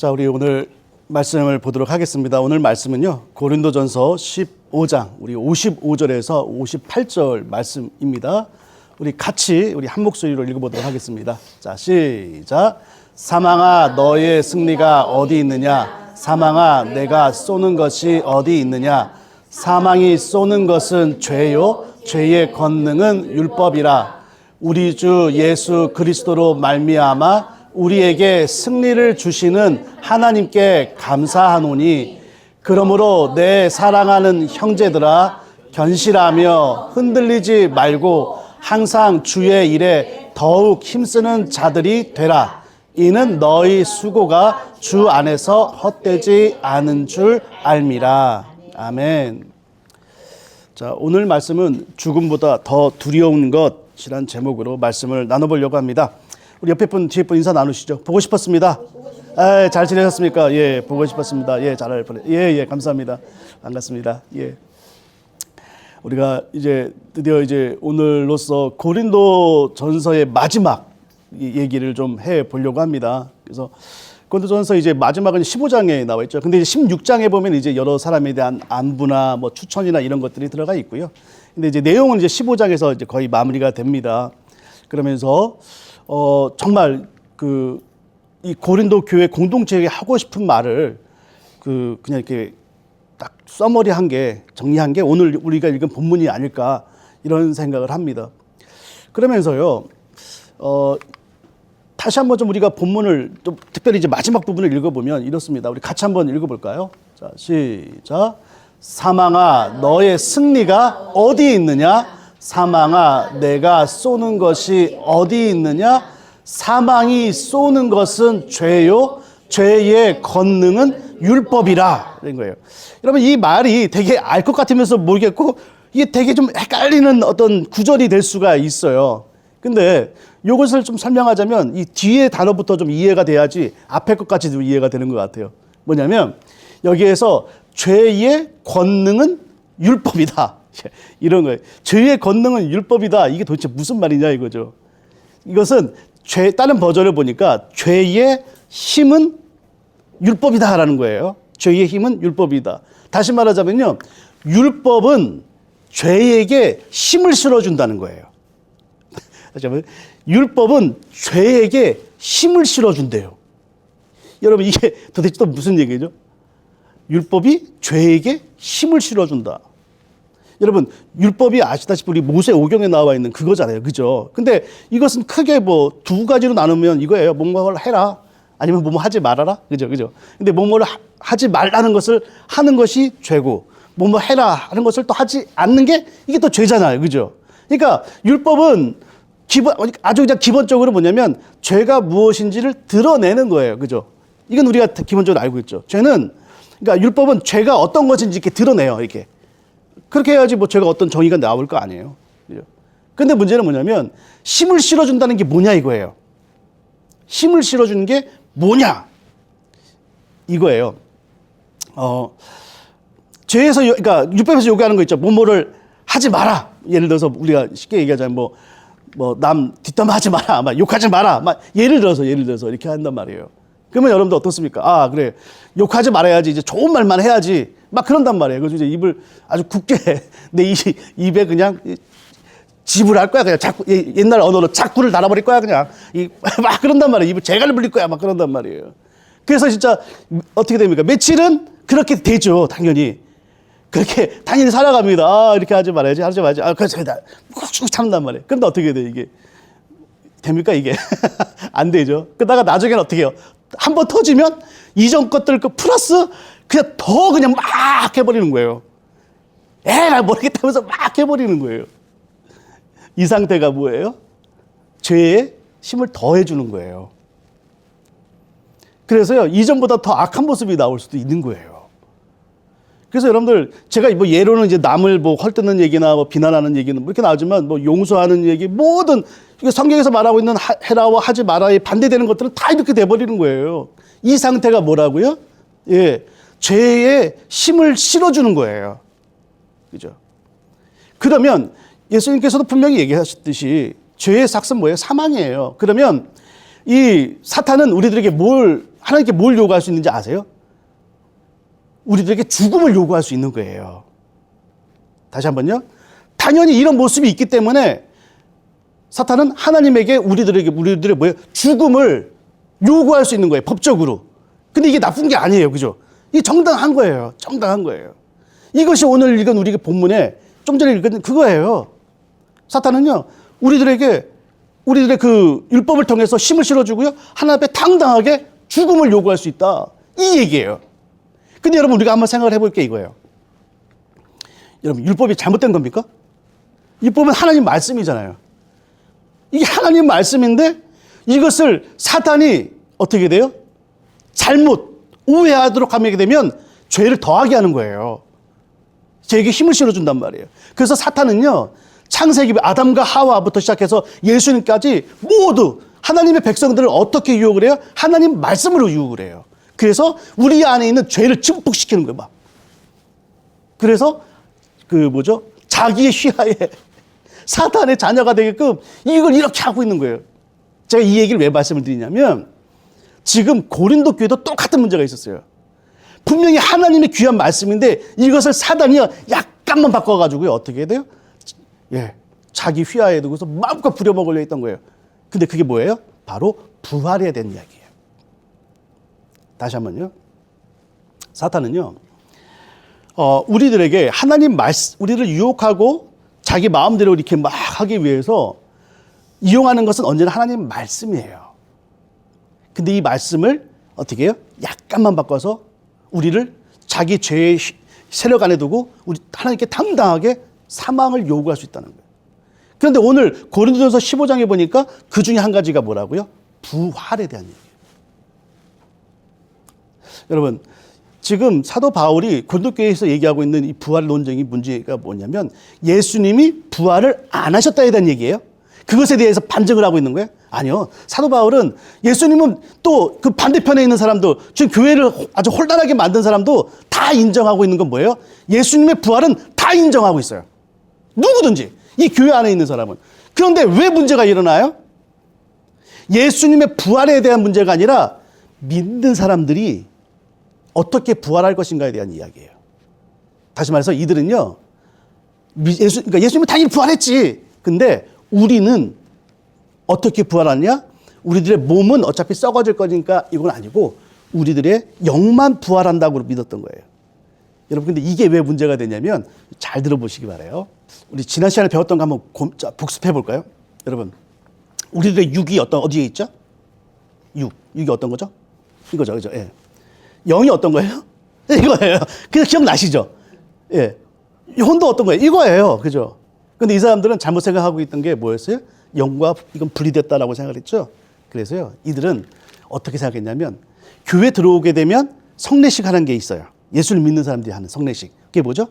자, 우리 오늘 말씀을 보도록 하겠습니다. 오늘 말씀은요. 고린도전서 15장 우리 55절에서 58절 말씀입니다. 우리 같이 우리 한 목소리로 읽어 보도록 하겠습니다. 자, 시작. 사망아 너의 승리가 어디 있느냐? 사망아 내가 쏘는 것이 어디 있느냐? 사망이 쏘는 것은 죄요 죄의 권능은 율법이라. 우리 주 예수 그리스도로 말미암아 우리에게 승리를 주시는 하나님께 감사하노니 그러므로 내 사랑하는 형제들아 견실하며 흔들리지 말고 항상 주의 일에 더욱 힘쓰는 자들이 되라 이는 너희 수고가 주 안에서 헛되지 않은 줄 알미라 아멘. 자, 오늘 말씀은 죽음보다 더 두려운 것이란 제목으로 말씀을 나눠보려고 합니다. 우리 옆에 분, 뒤에 분 인사 나누시죠. 보고 싶었습니다. 아, 잘 지내셨습니까? 예, 보고 싶었습니다. 예, 잘 뻔해. 예, 예, 감사합니다. 반갑습니다. 예. 우리가 이제 드디어 이제 오늘로서 고린도 전서의 마지막 이 얘기를 좀 해 보려고 합니다. 그래서 고린도 전서 이제 마지막은 15장에 나와 있죠. 근데 이제 16장에 보면 이제 여러 사람에 대한 안부나 뭐 추천이나 이런 것들이 들어가 있고요. 근데 이제 내용은 이제 15장에서 이제 거의 마무리가 됩니다. 그러면서 어 정말 그 이 고린도 교회 공동체에게 하고 싶은 말을 그 그냥 이렇게 딱 써머리한 게 정리한 게 오늘 우리가 읽은 본문이 아닐까 이런 생각을 합니다. 그러면서요. 어 다시 한번 좀 우리가 본문을 좀 특별히 이제 마지막 부분을 읽어보면 이렇습니다. 우리 같이 한번 읽어볼까요? 자, 시작. 사망아, 너의 승리가 어디 있느냐? 사망아, 내가 쏘는 것이 어디 있느냐? 사망이 쏘는 것은 죄요. 죄의 권능은 율법이라. 이런 거예요. 여러분, 이 말이 되게 알 것 같으면서 모르겠고, 이게 되게 좀 헷갈리는 어떤 구절이 될 수가 있어요. 근데 이것을 좀 설명하자면 이 뒤에 단어부터 좀 이해가 돼야지 앞에 것까지도 이해가 되는 것 같아요. 뭐냐면 여기에서 죄의 권능은 율법이다. 이런 거예요. 죄의 권능은 율법이다. 이게 도대체 무슨 말이냐 이거죠. 이것은 죄 다른 버전을 보니까 죄의 힘은 율법이다라는 거예요. 죄의 힘은 율법이다. 다시 말하자면요. 율법은 죄에게 힘을 실어준다는 거예요. 율법은 죄에게 힘을 실어준대요. 여러분, 이게 도대체 또 무슨 얘기죠? 율법이 죄에게 힘을 실어준다. 여러분, 율법이 아시다시피 우리 모세 오경에 나와 있는 그거잖아요. 그죠? 근데 이것은 크게 뭐 두 가지로 나누면 이거예요. 뭔가를 해라. 아니면 뭐뭐 하지 말아라. 그죠? 그죠? 근데 뭐뭐를 하지 말라는 것을 하는 것이 죄고, 뭐뭐 해라 하는 것을 또 하지 않는 게 이게 또 죄잖아요. 그죠? 그러니까 율법은 기본, 아주 그냥 기본적으로 뭐냐면 죄가 무엇인지를 드러내는 거예요. 그죠? 이건 우리가 기본적으로 알고 있죠. 죄는, 그러니까 율법은 죄가 어떤 것인지 이렇게 드러내요. 이렇게. 그렇게 해야지 뭐 죄가 어떤 정의가 나올 거 아니에요. 그죠? 근데 문제는 뭐냐면 힘을 실어준다는 게 뭐냐 이거예요. 힘을 실어주는 게 뭐냐? 이거예요. 어, 죄에서, 요- 그러니까 율법에서 요구하는 거 있죠. 뭐뭐를 하지 마라. 예를 들어서 우리가 쉽게 얘기하자면 뭐, 뭐, 남 뒷담화 하지 마라. 막 욕하지 마라. 막 예를 들어서, 예를 들어서 이렇게 한단 말이에요. 그러면 여러분들 어떻습니까? 아, 그래. 욕하지 말아야지. 이제 좋은 말만 해야지. 막 그런단 말이에요. 그래서 이제 입을 아주 굳게 내 이, 입에 그냥 집을 할 거야. 그냥 자꾸, 예- 옛날 언어로 자꾸를 달아버릴 거야. 그냥. 이, 막 그런단 말이에요. 입을 재갈을 불릴 거야. 막 그런단 말이에요. 그래서 진짜 어떻게 됩니까? 며칠은 그렇게 되죠. 당연히. 그렇게 당연히 살아갑니다. 아, 이렇게 하지 말아야지, 하지 말아야지. 아, 그래서 다 꾹꾹 참는단 말이에요. 그런데 어떻게 돼, 이게? 됩니까, 이게? 안 되죠. 그러다가 나중에는 어떻게 해요? 한번 터지면 이전 것들 그 플러스 그냥 더 그냥 막 해버리는 거예요. 에라, 모르겠다면서 막 해버리는 거예요. 이 상태가 뭐예요? 죄에 힘을 더해주는 거예요. 그래서요, 이전보다 더 악한 모습이 나올 수도 있는 거예요. 그래서 여러분들 제가 뭐 예로는 이제 남을 뭐 헐뜯는 얘기나 뭐 비난하는 얘기는 뭐 이렇게 나오지만 뭐 용서하는 얘기 모든 성경에서 말하고 있는 하- 해라와 하지 마라에 반대되는 것들은 다 이렇게 돼버리는 거예요. 이 상태가 뭐라고요? 예, 죄에 힘을 실어주는 거예요. 그죠? 그러면 예수님께서도 분명히 얘기하셨듯이 죄의 삭은 뭐예요? 사망이에요. 그러면 이 사탄은 우리들에게 뭘 하나님께 뭘 요구할 수 있는지 아세요? 우리들에게 죽음을 요구할 수 있는 거예요. 다시 한 번요. 당연히 이런 모습이 있기 때문에 사탄은 하나님에게 우리들에게 우리들의 뭐예요? 죽음을 요구할 수 있는 거예요. 법적으로. 근데 이게 나쁜 게 아니에요. 그죠? 이게 정당한 거예요. 정당한 거예요. 이것이 오늘 읽은 우리 본문에 좀 전에 읽은 그거예요. 사탄은요, 우리들에게 우리들의 그 율법을 통해서 힘을 실어주고요, 하나님 앞에 당당하게 죽음을 요구할 수 있다. 이 얘기예요. 근데 여러분, 우리가 한번 생각을 해볼 게 이거예요. 여러분, 율법이 잘못된 겁니까? 율법은 하나님 말씀이잖아요. 이게 하나님 말씀인데 이것을 사탄이 어떻게 돼요? 잘못 오해하도록 하게 되면 죄를 더하게 하는 거예요. 저에게 힘을 실어준단 말이에요. 그래서 사탄은요, 창세기 아담과 하와부터 시작해서 예수님까지 모두 하나님의 백성들을 어떻게 유혹을 해요? 하나님 말씀으로 유혹을 해요. 그래서 우리 안에 있는 죄를 증폭시키는 거예요, 막. 그래서 그 뭐죠? 자기의 휘하에 사탄의 자녀가 되게끔 이걸 이렇게 하고 있는 거예요. 제가 이 얘기를 왜 말씀을 드리냐면 지금 고린도 교회도 똑같은 문제가 있었어요. 분명히 하나님의 귀한 말씀인데 이것을 사단이 약간만 바꿔가지고요. 어떻게 해야 돼요? 예. 자기 휘하에 두고서 마음껏 부려먹으려 했던 거예요. 근데 그게 뭐예요? 바로 부활에 대한 이야기예요. 다시 한 번요. 사탄은요, 어, 우리들에게 하나님 말씀, 우리를 유혹하고 자기 마음대로 이렇게 막 하기 위해서 이용하는 것은 언제나 하나님 말씀이에요. 근데 이 말씀을 어떻게 해요? 약간만 바꿔서 우리를 자기 죄의 시- 세력 안에 두고 우리 하나님께 당당하게 사망을 요구할 수 있다는 거예요. 그런데 오늘 고린도전서 15장에 보니까 그 중에 한 가지가 뭐라고요? 부활에 대한 얘기예요. 여러분, 지금 사도 바울이 고린도교회에서 얘기하고 있는 이 부활 논쟁이 문제가 뭐냐면 예수님이 부활을 안 하셨다에 대한 얘기예요. 그것에 대해서 반증을 하고 있는 거예요? 아니요. 사도 바울은 예수님은 또 그 반대편에 있는 사람도 지금 교회를 아주 혼란하게 만든 사람도 다 인정하고 있는 건 뭐예요? 예수님의 부활은 다 인정하고 있어요. 누구든지 이 교회 안에 있는 사람은. 그런데 왜 문제가 일어나요? 예수님의 부활에 대한 문제가 아니라 믿는 사람들이 어떻게 부활할 것인가에 대한 이야기예요. 다시 말해서 이들은요, 미- 예수, 그러니까 예수님은 당연히 부활했지. 근데 우리는 어떻게 부활하냐? 우리들의 몸은 어차피 썩어질 거니까 이건 아니고 우리들의 영만 부활한다고 믿었던 거예요. 여러분, 근데 이게 왜 문제가 되냐면 잘 들어보시기 바래요. 우리 지난 시간에 배웠던 거 한번 곰- 자, 복습해 볼까요? 여러분, 우리들의 육이 어떤 어디에 있죠? 육, 육이 어떤 거죠? 이거죠, 그죠? 예. 영이 어떤 거예요? 이거예요. 그냥 기억 나시죠? 예. 혼도 어떤 거예요? 이거예요. 그죠? 근데 이 사람들은 잘못 생각하고 있던 게 뭐였어요? 영과 이건 분리됐다라고 생각을 했죠. 그래서요, 이들은 어떻게 생각했냐면, 교회 들어오게 되면 성례식 하는 게 있어요. 예수를 믿는 사람들이 하는 성례식. 그게 뭐죠?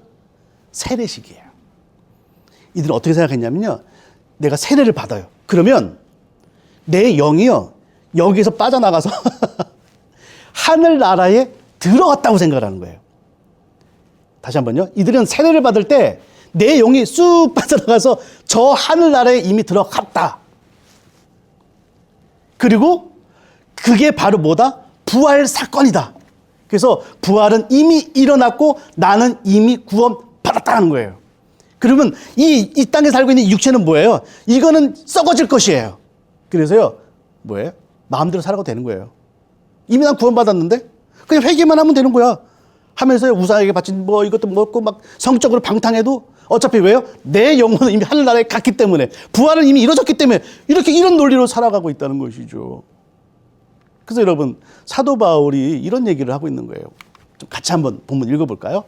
세례식이에요. 이들은 어떻게 생각했냐면요, 내가 세례를 받아요. 그러면 내 영이요, 여기서 빠져나가서 하늘나라에 들어갔다고 생각을 하는 거예요. 다시 한번요. 이들은 세례를 받을 때 내 영이 쑥 빠져나가서 저 하늘나라에 이미 들어갔다. 그리고 그게 바로 뭐다? 부활 사건이다. 그래서 부활은 이미 일어났고 나는 이미 구원 받았다는 거예요. 그러면 이, 이 땅에 살고 있는 육체는 뭐예요? 이거는 썩어질 것이에요. 그래서요, 뭐예요? 마음대로 살아도 되는 거예요. 이미 난 구원받았는데? 그냥 회개만 하면 되는 거야. 하면서 우상에게 바친 뭐 이것도 먹고 막 성적으로 방탕해도 어차피 왜요? 내 영혼은 이미 하늘나라에 갔기 때문에 부활은 이미 이루어졌기 때문에 이렇게 이런 논리로 살아가고 있다는 것이죠. 그래서 여러분 사도 바울이 이런 얘기를 하고 있는 거예요. 좀 같이 한번 본문 읽어볼까요?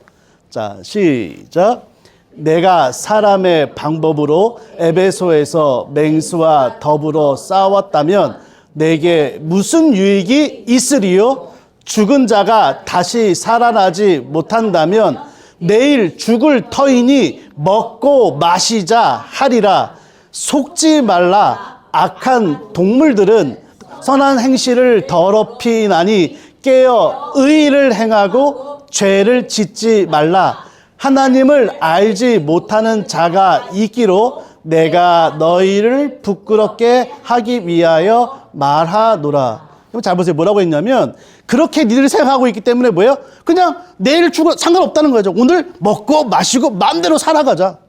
자 시작. 내가 사람의 방법으로 에베소에서 맹수와 더불어 싸웠다면 내게 무슨 유익이 있으리요? 죽은 자가 다시 살아나지 못한다면 내일 죽을 터이니 먹고 마시자 하리라. 속지 말라. 악한 동물들은 선한 행실을 더럽히나니 깨어 의를 행하고 죄를 짓지 말라. 하나님을 알지 못하는 자가 있기로 내가 너희를 부끄럽게 하기 위하여 말하노라. 그럼 잘 보세요. 뭐라고 했냐면 그렇게 니들이 생각하고 있기 때문에 뭐예요? 그냥 내일 죽어 상관없다는 거죠. 오늘 먹고 마시고 마음대로 살아가자.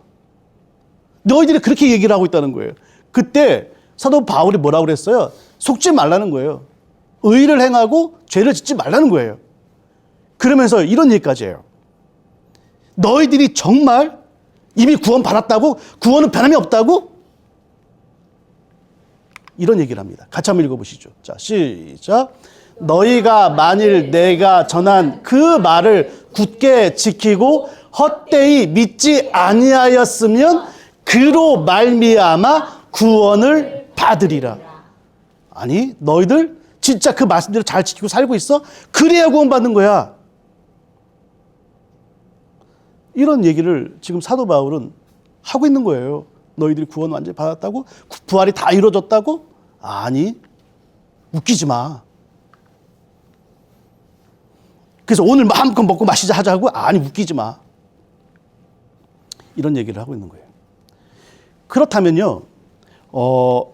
너희들이 그렇게 얘기를 하고 있다는 거예요. 그때 사도 바울이 뭐라고 그랬어요? 속지 말라는 거예요. 의를 행하고 죄를 짓지 말라는 거예요. 그러면서 이런 얘기까지 해요. 너희들이 정말 이미 구원 받았다고? 구원은 변함이 없다고? 이런 얘기를 합니다. 같이 한번 읽어보시죠. 자, 시작. 너희가 만일 내가 전한 그 말을 굳게 지키고 헛되이 믿지 아니하였으면 그로 말미암아 구원을 받으리라. 아니, 너희들 진짜 그 말씀대로 잘 지키고 살고 있어? 그래야 구원받는 거야. 이런 얘기를 지금 사도 바울은 하고 있는 거예요. 너희들이 구원 완전히 받았다고? 구- 부활이 다 이루어졌다고? 아니, 웃기지 마. 그래서 오늘 마음껏 먹고 마시자 하자고? 아니, 웃기지 마. 이런 얘기를 하고 있는 거예요. 그렇다면요, 어,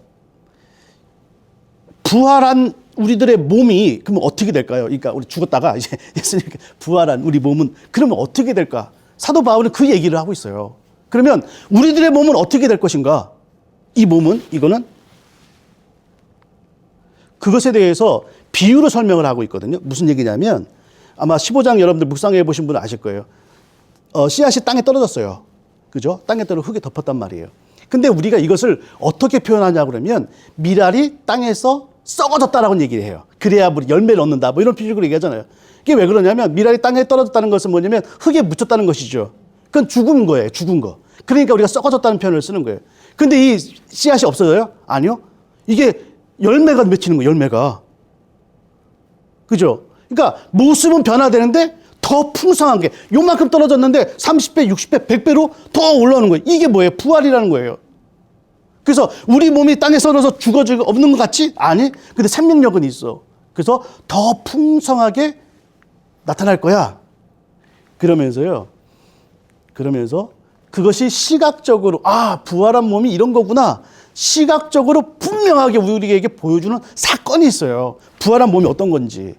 부활한 우리들의 몸이 그러면 어떻게 될까요? 그러니까 우리 죽었다가 이제 예수님 부활한 우리 몸은 그러면 어떻게 될까? 사도 바울은 그 얘기를 하고 있어요. 그러면 우리들의 몸은 어떻게 될 것인가? 이 몸은 이거는 그것에 대해서 비유로 설명을 하고 있거든요. 무슨 얘기냐면 아마 15장 여러분들 묵상해 보신 분은 아실 거예요. 어, 씨앗이 땅에 떨어졌어요. 그죠? 땅에 떨어 흙에 덮었단 말이에요. 근데 우리가 이것을 어떻게 표현하냐 그러면 미랄이 땅에서 썩어졌다라고 얘기를 해요. 그래야 열매를 얻는다. 뭐 이런 비유로 얘기하잖아요. 이게 왜 그러냐면 미랄이 땅에 떨어졌다는 것은 뭐냐면 흙에 묻혔다는 것이죠. 그건 죽은 거예요. 죽은 거. 그러니까 우리가 썩어졌다는 표현을 쓰는 거예요. 근데 이 씨앗이 없어져요? 아니요. 이게 열매가 맺히는 거예요. 열매가. 그죠? 그러니까 모습은 변화되는데 더 풍성한 게 요만큼 떨어졌는데 30배, 60배, 100배로 더 올라오는 거예요. 이게 뭐예요? 부활이라는 거예요. 그래서 우리 몸이 땅에 썰어서 죽어지고 없는 것 같지? 아니. 근데 생명력은 있어. 그래서 더 풍성하게 나타날 거야. 그러면서요. 그러면서 그것이 시각적으로 아, 부활한 몸이 이런 거구나. 시각적으로 분명하게 우리에게 보여주는 사건이 있어요. 부활한 몸이 어떤 건지.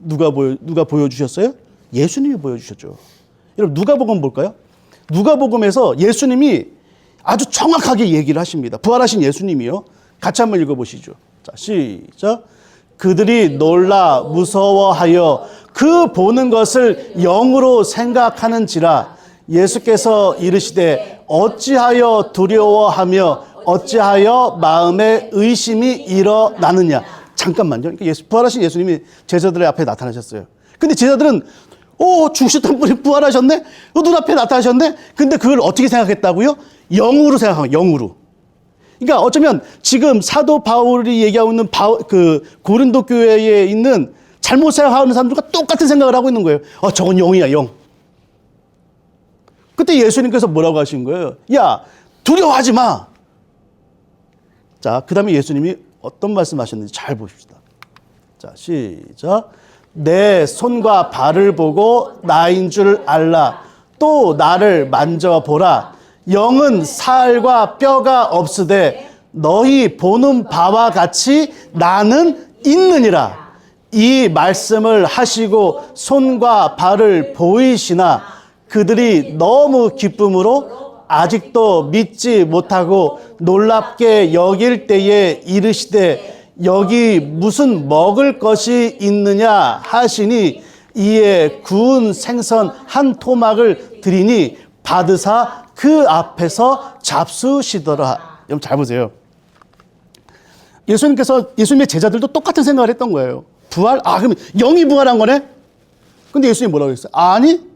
누가 보여 누가 보여주셨어요? 예수님이 보여주셨죠. 여러분 누가복음 볼까요? 누가복음에서 예수님이 아주 정확하게 얘기를 하십니다. 부활하신 예수님이요. 같이 한번 읽어보시죠. 자 시작. 그들이 놀라 무서워하여 그 보는 것을 영으로 생각하는지라 예수께서 이르시되 어찌하여 두려워하며 어찌하여 마음에 의심이 일어나느냐. 잠깐만요. 그러니까 예수, 부활하신 예수님이 제자들의 앞에 나타나셨어요. 근데 제자들은 오 죽으셨던 분이 부활하셨네? 어, 눈앞에 나타나셨네? 근데 그걸 어떻게 생각했다고요? 영으로 거예요. 영으로. 그러니까 어쩌면 지금 사도 바울이 얘기하고 있는 바, 그 고린도 교회에 있는 잘못 생각하는 사람들과 똑같은 생각을 하고 있는 거예요. 어, 저건 영이야, 영. 그때 예수님께서 뭐라고 하신 거예요? 야, 두려워하지 마. 자, 그 다음에 예수님이 어떤 말씀 하셨는지 잘 보십시다. 자, 시작. 내 손과 발을 보고 나인 줄 알라. 또 나를 만져보라. 영은 살과 뼈가 없으되 너희 보는 바와 같이 나는 있느니라. 이 말씀을 하시고 손과 발을 보이시나 그들이 너무 기쁨으로 아직도 믿지 못하고 놀랍게 여길 때에 이르시되 여기 무슨 먹을 것이 있느냐 하시니 이에 구운 생선 한 토막을 드리니 받으사 그 앞에서 잡수시더라. 여러분 잘 보세요. 예수님께서 예수님의 제자들도 똑같은 생각을 했던 거예요. 부활? 아, 그럼 영이 부활한 거네? 근데 예수님이 뭐라고 했어요? 아니,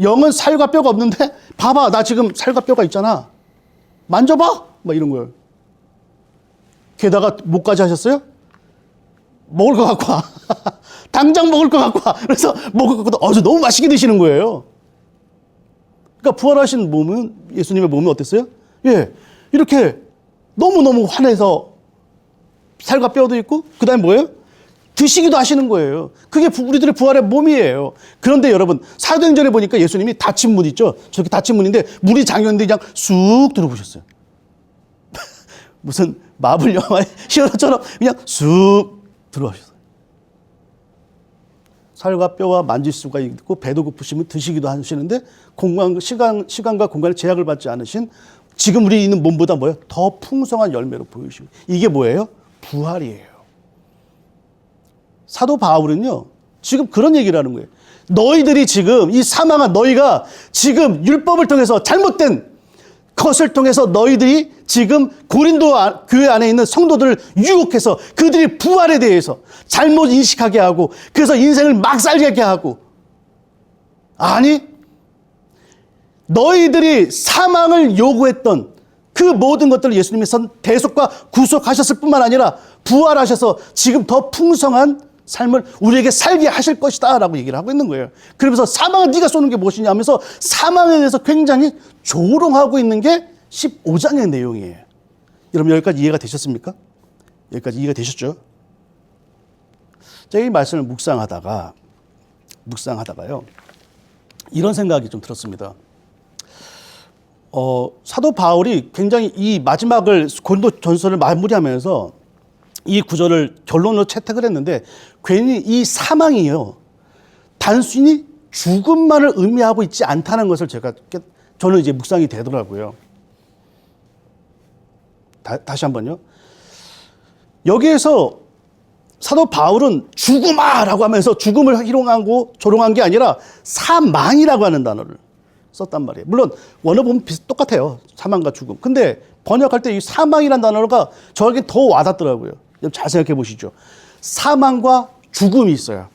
영은 살과 뼈가 없는데 봐봐 나 지금 살과 뼈가 있잖아 만져봐 막 이런 거예요 게다가 뭐까지 하셨어요? 먹을 거 갖고 와 당장 먹을 거 갖고 와 그래서 먹을 거 갖고 와. 어저 너무 맛있게 드시는 거예요 그러니까 부활하신 몸은 예수님의 몸은 어땠어요? 예 이렇게 너무너무 환해서 살과 뼈도 있고 그 다음에 뭐예요? 드시기도 하시는 거예요. 그게 부- 우리들의 부활의 몸이에요. 그런데 여러분, 사도행전에 보니까 예수님이 닫힌 문 있죠? 저렇게 닫힌 문인데 물이 잠겼는데 그냥 쑥 들어보셨어요. 무슨 마블 영화의 히어로처럼 그냥 쑥 들어가셨어요. 살과 뼈와 만질 수가 있고 배도 고프시면 드시기도 하시는데 공간 시간 시간과 공간의 제약을 받지 않으신 지금 우리 있는 몸보다 뭐예요? 더 풍성한 열매로 보이시고 이게 뭐예요? 부활이에요. 사도 바울은요 지금 그런 얘기를 하는 거예요. 너희들이 지금 이 사망한 너희가 지금 율법을 통해서 잘못된 것을 통해서 너희들이 지금 고린도 아- 교회 안에 있는 성도들을 유혹해서 그들이 부활에 대해서 잘못 인식하게 하고 그래서 인생을 막 살게 하고 아니 너희들이 사망을 요구했던 그 모든 것들을 예수님께서 대속과 구속하셨을 뿐만 아니라 부활하셔서 지금 더 풍성한 삶을 우리에게 살게 하실 것이다 라고 얘기를 하고 있는 거예요. 그러면서 사망을 네가 쏘는 게 무엇이냐 하면서 사망에 대해서 굉장히 조롱하고 있는 게 15장의 내용이에요. 여러분 여기까지 이해가 되셨습니까? 여기까지 이해가 되셨죠? 제가 이 말씀을 묵상하다가 묵상하다가요. 이런 생각이 좀 들었습니다. 어, 사도 바울이 굉장히 이 마지막을 고린도 전서를 마무리하면서 이 구절을 결론으로 채택을 했는데 괜히 이 사망이요. 단순히 죽음만을 의미하고 있지 않다는 것을 제가 깨- 저는 이제 묵상이 되더라고요. 다, 다시 한번요. 여기에서 사도 바울은 죽음아라고 하면서 죽음을 희롱하고 조롱한 게 아니라 사망이라고 하는 단어를 썼단 말이에요. 물론 원어 보면 비슷 똑같아요. 사망과 죽음. 근데 번역할 때 이 사망이라는 단어가 저에게 더 와닿더라고요. 잘 생각해 보시죠. 사망과 죽음이 있어요.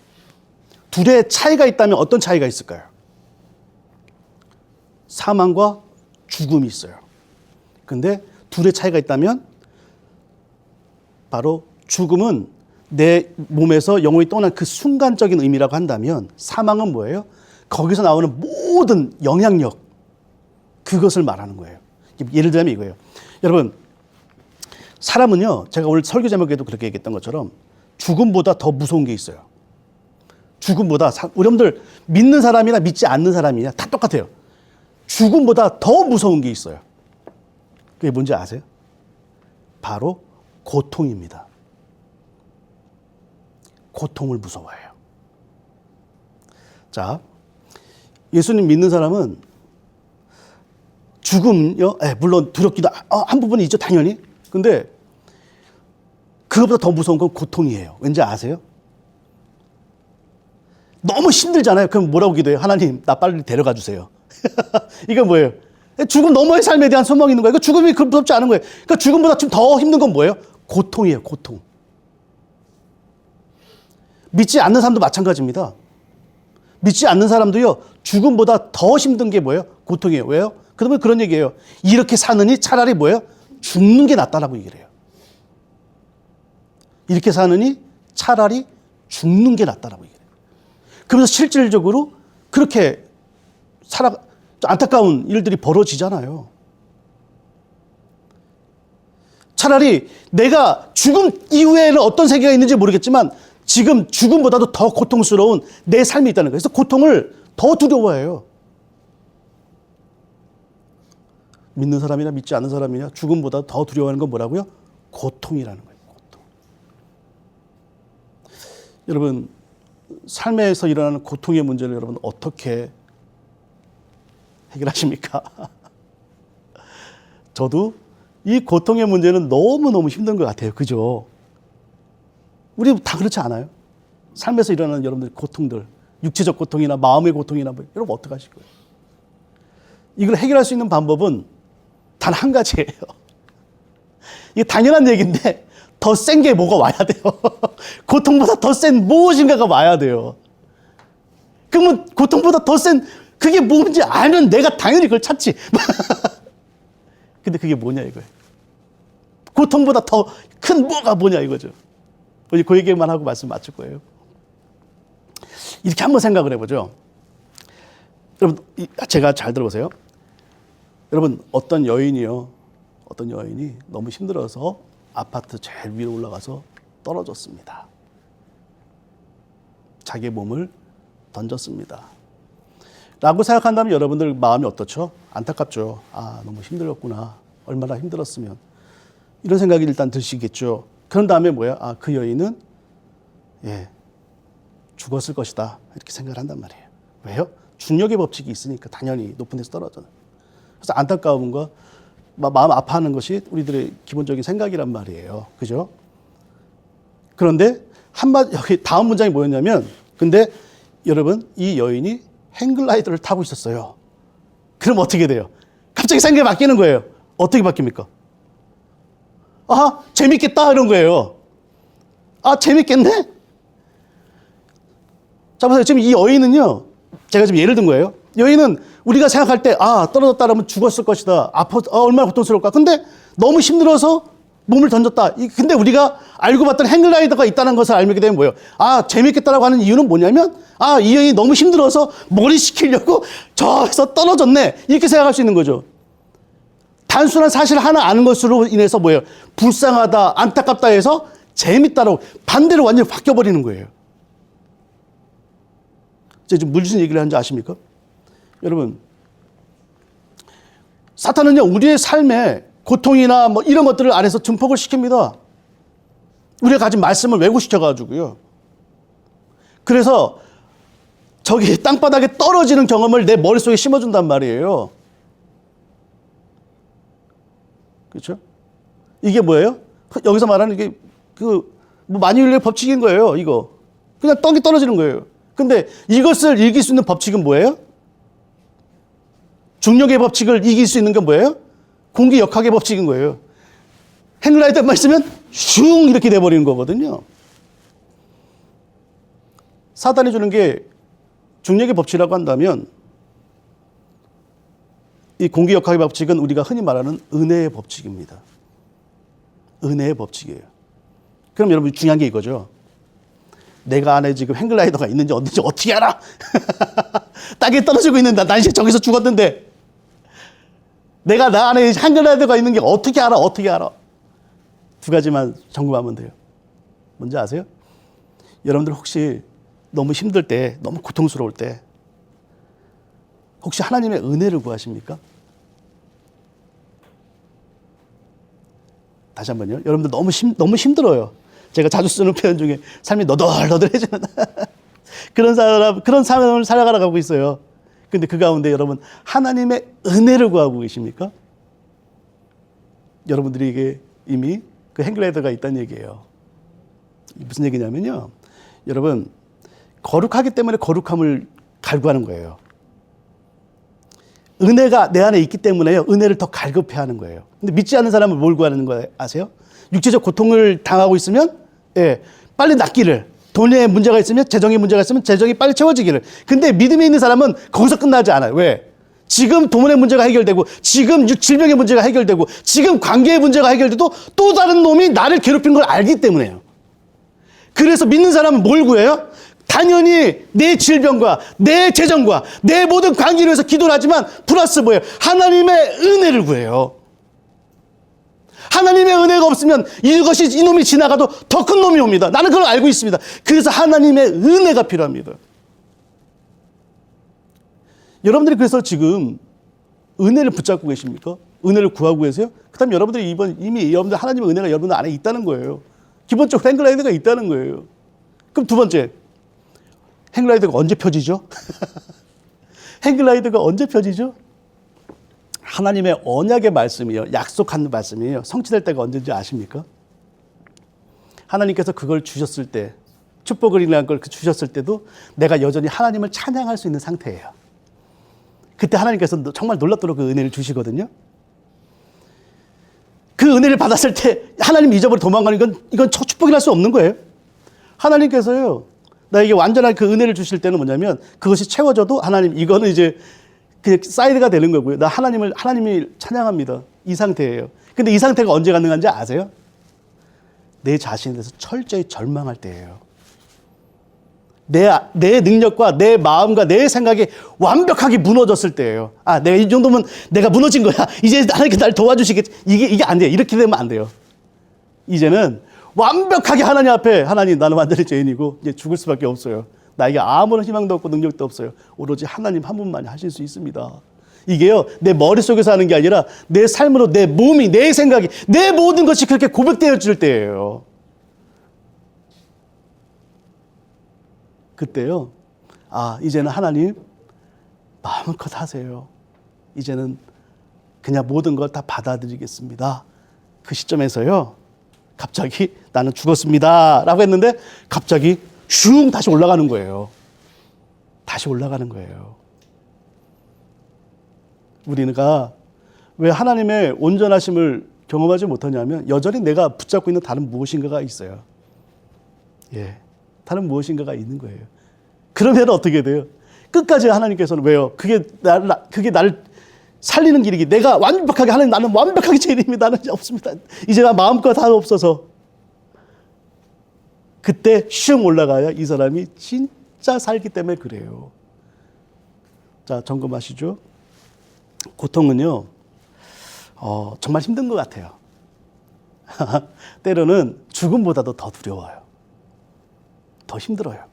둘의 차이가 있다면 어떤 차이가 있을까요? 사망과 죽음이 있어요. 근데 둘의 차이가 있다면 바로 죽음은 내 몸에서 영혼이 떠난 그 순간적인 의미라고 한다면 사망은 뭐예요? 거기서 나오는 모든 영향력 그것을 말하는 거예요. 예를 들면 이거예요. 여러분 사람은요 제가 오늘 설교 제목에도 그렇게 얘기했던 것처럼 죽음보다 더 무서운 게 있어요. 죽음보다 사- 여러분들 믿는 사람이나 믿지 않는 사람이냐 다 똑같아요. 죽음보다 더 무서운 게 있어요. 그게 뭔지 아세요? 바로 고통입니다. 고통을 무서워해요. 자, 예수님 믿는 사람은 죽음요, 예, 물론 두렵기도 하- 어, 한 부분이 있죠, 당연히. 근데 그것보다 더 무서운 건 고통이에요. 왠지 아세요? 너무 힘들잖아요. 그럼 뭐라고 기도해요? 하나님, 나 빨리 데려가 주세요. 이건 뭐예요? 죽음 너머의 삶에 대한 소망이 있는 거예요. 그 죽음이 그 무섭지 않은 거예요. 그러니까 죽음보다 좀 더 힘든 건 뭐예요? 고통이에요, 고통. 믿지 않는 사람도 마찬가지입니다. 믿지 않는 사람도요, 죽음보다 더 힘든 게 뭐예요? 고통이에요. 왜요? 그러면 그런 얘기예요. 이렇게 사느니 차라리 뭐예요? 죽는 게 낫다라고 얘기를 해요. 이렇게 사느니 차라리 죽는 게 낫다라고 얘기해요. 그러면서 실질적으로 그렇게 살아 안타까운 일들이 벌어지잖아요. 차라리 내가 죽음 이후에는 어떤 세계가 있는지 모르겠지만 지금 죽음보다도 더 고통스러운 내 삶이 있다는 거예요. 그래서 고통을 더 두려워해요. 믿는 사람이나 믿지 않는 사람이냐 죽음보다 더 두려워하는 건 뭐라고요? 고통이라는 거예요. 고통. 여러분 삶에서 일어나는 고통의 문제를 여러분 어떻게 해결하십니까? 저도 이 고통의 문제는 너무너무 힘든 것 같아요. 그죠? 우리 다 그렇지 않아요? 삶에서 일어나는 여러분들 고통들, 육체적 고통이나 마음의 고통이나 뭐, 여러분 어떡하실 거예요? 이걸 해결할 수 있는 방법은 단 한 가지예요. 이게 당연한 얘기인데 더 센 게 뭐가 와야 돼요. 고통보다 더 센 무엇인가가 와야 돼요. 그러면 고통보다 더 센 그게 뭔지 알면 내가 당연히 그걸 찾지. 근데 그게 뭐냐 이거예요. 고통보다 더 큰 뭐가 뭐냐 이거죠. 이제 그 얘기만 하고 말씀 마칠 거예요. 이렇게 한번 생각을 해보죠. 여러분, 이- 제가 잘 들어보세요. 여러분, 어떤 여인이요, 어떤 여인이 너무 힘들어서 아파트 제일 위로 올라가서 떨어졌습니다. 자기의 몸을 던졌습니다. 라고 생각한다면 여러분들 마음이 어떻죠? 안타깝죠. 아, 너무 힘들었구나. 얼마나 힘들었으면. 이런 생각이 일단 드시겠죠. 그런 다음에 뭐야? 아, 그 여인은 예, 죽었을 것이다. 이렇게 생각을 한단 말이에요. 왜요? 중력의 법칙이 있으니까 당연히 높은 데서 떨어져. 그래서 안타까움과 마- 마음 아파하는 것이 우리들의 기본적인 생각이란 말이에요. 그죠? 그런데 한마디 여기 다음 문장이 뭐였냐면 근데 여러분 이 여인이 행글라이더를 타고 있었어요. 그럼 어떻게 돼요? 갑자기 생각이 바뀌는 거예요. 어떻게 바뀝니까? 아 재밌겠다 이런 거예요. 아 재밌겠네. 자 보세요. 지금 이 여인은요. 제가 지금 예를 든 거예요. 여인은 우리가 생각할 때 아 떨어졌다라면 죽었을 것이다. 아파 어, 얼마나 고통스러울까. 근데 너무 힘들어서 몸을 던졌다. 이- 근데 우리가 알고 봤던 행글라이더가 있다는 것을 알게 되면 뭐예요? 아 재밌겠다라고 하는 이유는 뭐냐면 아이 여인이 너무 힘들어서 머리 식히려고 저에서 떨어졌네. 이렇게 생각할 수 있는 거죠. 단순한 사실 하나 아는 것으로 인해서 뭐예요? 불쌍하다, 안타깝다 해서 재밌다라고 반대로 완전히 바뀌어버리는 거예요. 제가 지금 무슨 얘기를 하는지 아십니까? 여러분, 사탄은요, 우리의 삶에 고통이나 뭐 이런 것들을 안에서 증폭을 시킵니다. 우리가 가진 말씀을 왜곡시켜가지고요. 그래서 저기 땅바닥에 떨어지는 경험을 내 머릿속에 심어준단 말이에요. 그렇죠? 이게 뭐예요? 그- 여기서 말하는 게그 뭐 만유인의 법칙인 거예요. 이거 그냥 떡이 떨어지는 거예요. 근데 이것을 이길 수 있는 법칙은 뭐예요? 중력의 법칙을 이길 수 있는 건 뭐예요? 공기 역학의 법칙인 거예요. 행라이트만 있으면 슝 이렇게 돼버리는 거거든요. 사단이 주는 게 중력의 법칙이라고 한다면 이 공기 역학의 법칙은 우리가 흔히 말하는 은혜의 법칙입니다. 은혜의 법칙이에요. 그럼 여러분 중요한 게 이거죠. 내가 안에 지금 행글라이더가 있는지 없는지 어떻게 알아? 땅에 떨어지고 있는데 난 이제 저기서 죽었는데 내가 나 안에 행글라이더가 있는 게 어떻게 알아? 어떻게 알아? 두 가지만 점검하면 돼요. 뭔지 아세요? 여러분들 혹시 너무 힘들 때, 너무 고통스러울 때 혹시 하나님의 은혜를 구하십니까? 다시 한번요. 여러분들 너무 힘 너무 힘들어요. 제가 자주 쓰는 표현 중에 삶이 너덜너덜해지는 그런 사람 그런 삶을 살아가고 있어요. 근데 그 가운데 여러분 하나님의 은혜를 구하고 계십니까? 여러분들이 이게 이미 그 행글레이더가 있다는 얘기예요. 무슨 얘기냐면요. 여러분 거룩하기 때문에 거룩함을 갈구하는 거예요. 은혜가 내 안에 있기 때문에요. 은혜를 더 갈급해 하는 거예요. 근데 믿지 않는 사람은 뭘 구하는 거 아세요? 육체적 고통을 당하고 있으면, 예, 빨리 낫기를. 돈에 문제가 있으면, 재정에 문제가 있으면, 재정이 빨리 채워지기를. 근데 믿음이 있는 사람은 거기서 끝나지 않아요. 왜? 지금 돈의 문제가 해결되고, 지금 육- 질병의 문제가 해결되고, 지금 관계의 문제가 해결돼도 또 다른 놈이 나를 괴롭힌 걸 알기 때문에요. 그래서 믿는 사람은 뭘 구해요? 당연히 내 질병과 내 재정과 내 모든 관계를 위해서 기도를 하지만 플러스 뭐예요? 하나님의 은혜를 구해요. 하나님의 은혜가 없으면 이것이 이놈이 지나가도 더 큰 놈이 옵니다. 나는 그걸 알고 있습니다. 그래서 하나님의 은혜가 필요합니다. 여러분들이 그래서 지금 은혜를 붙잡고 계십니까? 은혜를 구하고 계세요? 그 다음에 여러분들이 이번 이미 여러분들 하나님의 은혜가 여러분들 안에 있다는 거예요. 기본적으로 행글라이드가 있다는 거예요. 그럼 두 번째, 행글라이드가 언제 펴지죠? 행글라이드가 언제 펴지죠? 하나님의 언약의 말씀이요. 약속한 말씀이에요. 성취될 때가 언제인지 아십니까? 하나님께서 그걸 주셨을 때, 축복을 인한 걸 주셨을 때도 내가 여전히 하나님을 찬양할 수 있는 상태예요. 그때 하나님께서 정말 놀랍도록 그 은혜를 주시거든요. 그 은혜를 받았을 때 하나님 잊어버려 도망가는 건 이건 축복이랄 수 없는 거예요. 하나님께서요. 나에게 완전한 그 은혜를 주실 때는 뭐냐면 그것이 채워져도 하나님 이거는 이제 그 사이드가 되는 거고요. 나 하나님을 하나님이 찬양합니다. 이 상태예요. 근데 이 상태가 언제 가능한지 아세요? 내 자신에 대해서 철저히 절망할 때예요. 내, 내 능력과 내 마음과 내 생각이 완벽하게 무너졌을 때예요. 아, 내가 이 정도면 내가 무너진 거야. 이제 하나님께 날 도와주시겠지. 이게, 이게 안 돼요. 이렇게 되면 안 돼요. 이제는 완벽하게 하나님 앞에 하나님 나는 완전히 죄인이고 이제 죽을 수밖에 없어요. 나에게 아무런 희망도 없고 능력도 없어요. 오로지 하나님 한 분만이 하실 수 있습니다. 이게요, 내 머릿속에서 하는 게 아니라 내 삶으로 내 몸이, 내 생각이, 내 모든 것이 그렇게 고백되어질 때예요. 그때요, 아, 이제는 하나님 마음껏 하세요. 이제는 그냥 모든 걸 다 받아들이겠습니다. 그 시점에서요, 갑자기 나는 죽었습니다. 라고 했는데 갑자기 슝 다시 올라가는 거예요. 다시 올라가는 거예요. 우리가 왜 하나님의 온전하심을 경험하지 못하냐면 여전히 내가 붙잡고 있는 다른 무엇인가가 있어요. 예. 다른 무엇인가가 있는 거예요. 그러면 어떻게 돼요? 끝까지 하나님께서는 왜요? 그게 나, 나 그게 나를 살리는 길이기. 내가 완벽하게 하나님 나는 완벽하게 죄인입니다. 나는 없습니다. 이제 나 마음껏 다 없어서 그때 슝 올라가야 이 사람이 진짜 살기 때문에 그래요. 자 점검하시죠. 고통은요, 어, 정말 힘든 것 같아요. 때로는 죽음보다도 더 두려워요. 더 힘들어요.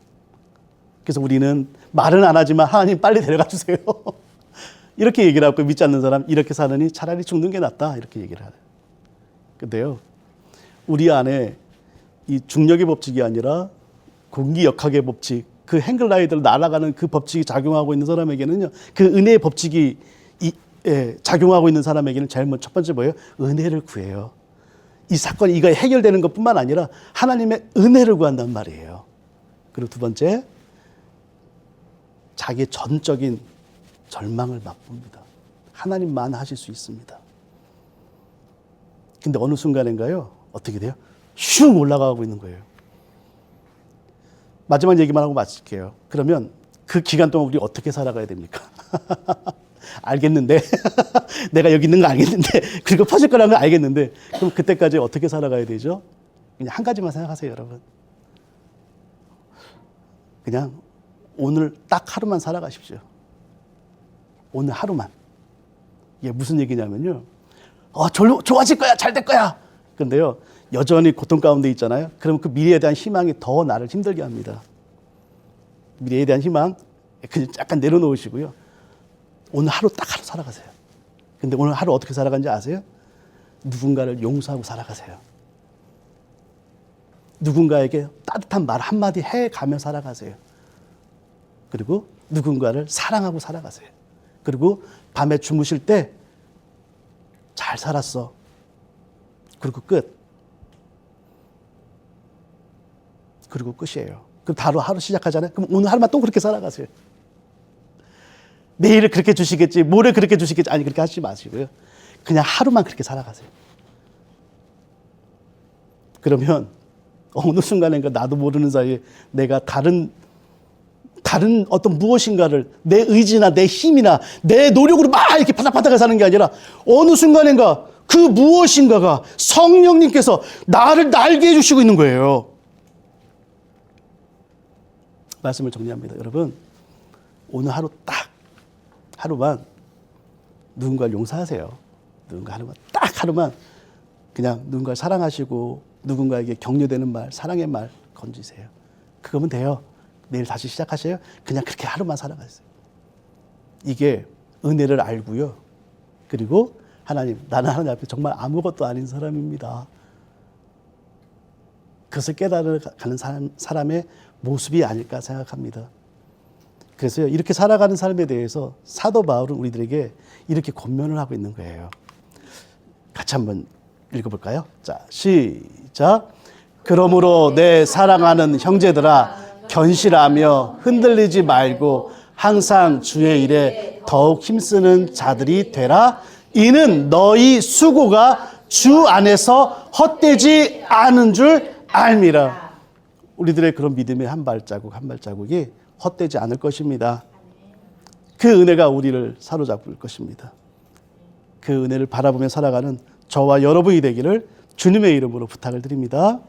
그래서 우리는 말은 안 하지만 하나님 빨리 데려가 주세요. 이렇게 얘기를 하고 믿지 않는 사람 이렇게 사느니 차라리 죽는 게 낫다 이렇게 얘기를 하는. 근데요, 우리 안에 이 중력의 법칙이 아니라 공기 역학의 법칙, 그 행글라이드를 날아가는 그 법칙이 작용하고 있는 사람에게는요, 그 은혜의 법칙이 이, 예, 작용하고 있는 사람에게는 제일 먼저 첫 번째 뭐예요? 은혜를 구해요. 이 사건이 이거 해결되는 것뿐만 아니라 하나님의 은혜를 구한단 말이에요. 그리고 두 번째, 자기의 전적인 절망을 맛봅니다. 하나님만 하실 수 있습니다. 근데 어느 순간인가요? 어떻게 돼요? 슝 올라가고 있는 거예요. 마지막 얘기만 하고 마칠게요. 그러면 그 기간 동안 우리 어떻게 살아가야 됩니까? 알겠는데 내가 여기 있는 거 알겠는데 그리고 퍼질 거라는 거 알겠는데 그럼 그때까지 어떻게 살아가야 되죠? 그냥 한 가지만 생각하세요, 여러분. 그냥 오늘 딱 하루만 살아가십시오. 오늘 하루만. 이게 무슨 얘기냐면요. 어, 졸, 좋아질 거야, 잘 될 거야. 근데요, 여전히 고통 가운데 있잖아요. 그럼 그 미래에 대한 희망이 더 나를 힘들게 합니다. 미래에 대한 희망, 그냥 약간 내려놓으시고요. 오늘 하루 딱 하루 살아가세요. 근데 오늘 하루 어떻게 살아간지 아세요? 누군가를 용서하고 살아가세요. 누군가에게 따뜻한 말 한마디 해 가며 살아가세요. 그리고 누군가를 사랑하고 살아가세요. 그리고 밤에 주무실 때 잘 살았어. 그리고 끝. 그리고 끝이에요. 그럼 바로 하루 시작하잖아요. 그럼 오늘 하루만 또 그렇게 살아가세요. 내일을 그렇게 주시겠지, 모레 그렇게 주시겠지. 아니, 그렇게 하지 마시고요. 그냥 하루만 그렇게 살아가세요. 그러면 어느 순간인가 나도 모르는 사이에 내가 다른 다른 어떤 무엇인가를 내 의지나 내 힘이나 내 노력으로 막 이렇게 바닥바닥을 사는 게 아니라 어느 순간인가 그 무엇인가가 성령님께서 나를 날게 해주시고 있는 거예요. 말씀을 정리합니다. 여러분, 오늘 하루 딱 하루만 누군가를 용서하세요. 누군가 하루만 딱 하루만 그냥 누군가를 사랑하시고 누군가에게 격려되는 말, 사랑의 말 건지세요. 그거면 돼요. 내일 다시 시작하세요. 그냥 그렇게 하루만 살아가세요. 이게 은혜를 알고요. 그리고 하나님, 나는 하나님 앞에 정말 아무것도 아닌 사람입니다. 그것을 깨달아가는 사람, 사람의 모습이 아닐까 생각합니다. 그래서 이렇게 살아가는 삶에 대해서 사도 바울은 우리들에게 이렇게 권면을 하고 있는 거예요. 같이 한번 읽어볼까요? 자, 시작. 그러므로 내 사랑하는 형제들아, 견실하며 흔들리지 말고 항상 주의 일에 더욱 힘쓰는 자들이 되라. 이는 너희 수고가 주 안에서 헛되지 않은 줄 알미라. 우리들의 그런 믿음의 한 발자국 한 발자국이 헛되지 않을 것입니다. 그 은혜가 우리를 사로잡을 것입니다. 그 은혜를 바라보며 살아가는 저와 여러분이 되기를 주님의 이름으로 부탁을 드립니다.